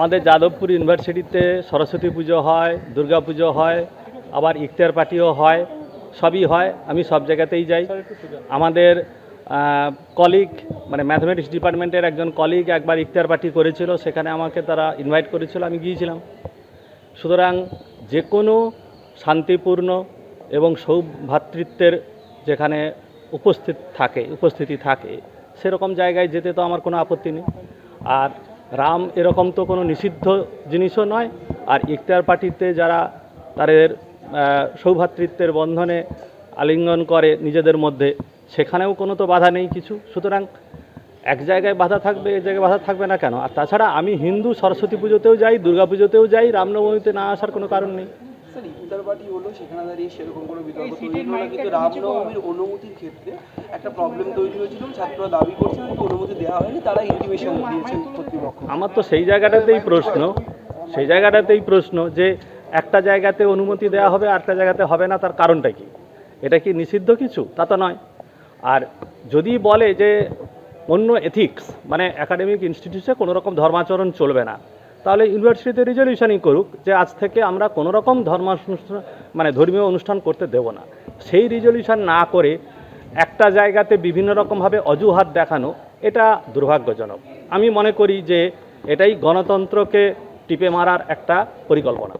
আমাদের যাদবপুর ইউনিভার্সিটিতে সরস্বতী পুজো হয়, দুর্গা পুজো হয়, আবার ইফতার পার্টিও হয়, সবই হয়। আমি সব জায়গাতেই যাই। আমাদের কলিগ মানে ম্যাথমেটিক্স ডিপার্টমেন্টের একজন কলিগ একবার ইফতার পার্টি করেছিল, সেখানে আমাকে তারা ইনভাইট করেছিল, আমি গিয়েছিলাম। সুতরাং যে কোনো শান্তিপূর্ণ এবং সৌভ্রাতৃত্বের যেখানে উপস্থিত থাকে, উপস্থিতি থাকে, সেরকম জায়গায় যেতে তো আমার কোনো আপত্তি নেই। আর রাম এরকম তো কোনো নিষিদ্ধ জিনিসও নয়। আর ইফতার পার্টিতে যারা তাদের সৌভাতৃত্বের বন্ধনে আলিঙ্গন করে নিজেদের মধ্যে, সেখানেও কোনো তো বাধা নেই কিছু। সুতরাং এক জায়গায় বাধা থাকবে এক জায়গায় বাধা থাকবে না কেন? আর তাছাড়া আমি হিন্দু সরস্বতী পুজোতেও যাই, দুর্গা পুজোতেও যাই, রামনবমীতে না আসার কোনো কারণ নেই। পার্টি হলো সেখানে দাঁড়িয়ে সেরকম কোনো বিতর্ক তৈরি হলো না কিন্তু রামনবমীর অনুমতির ক্ষেত্রে একটা প্রবলেম তৈরি হয়েছিল। ছাত্ররা দাবি করছেন যে অনুমতি দেওয়া হয়নি তারা ইন্টিমেশন দিয়েছে কর্তৃপক্ষ। আমার তো সেই জায়গাটাতেই প্রশ্ন সেই জায়গাটাতেই প্রশ্ন যে একটা জায়গাতে অনুমতি দেওয়া হবে আর একটা জায়গাতে হবে না তার কারণটা কি? এটা কি নিষিদ্ধ কিছু? তা তো নয়। আর যদি বলে যে অন্য এথিক্স মানে একাডেমিক ইনস্টিটিউটে কোনো রকম ধর্মাচরণ চলবে না তাহলে ইউনিভার্সিটিতে রিজলিউশনই করুক যে আজ থেকে আমরা কোনো রকম ধর্মানুষ্ঠান মানে ধর্মীয় অনুষ্ঠান করতে দেব না। সেই রেজলিউশন না করে একটা জায়গাতে বিভিন্ন রকমভাবে অজুহাত দেখানো, এটা দুর্ভাগ্যজনক। আমি মনে করি যে এটাই গণতন্ত্রকে টিপে মারার একটা পরিকল্পনা।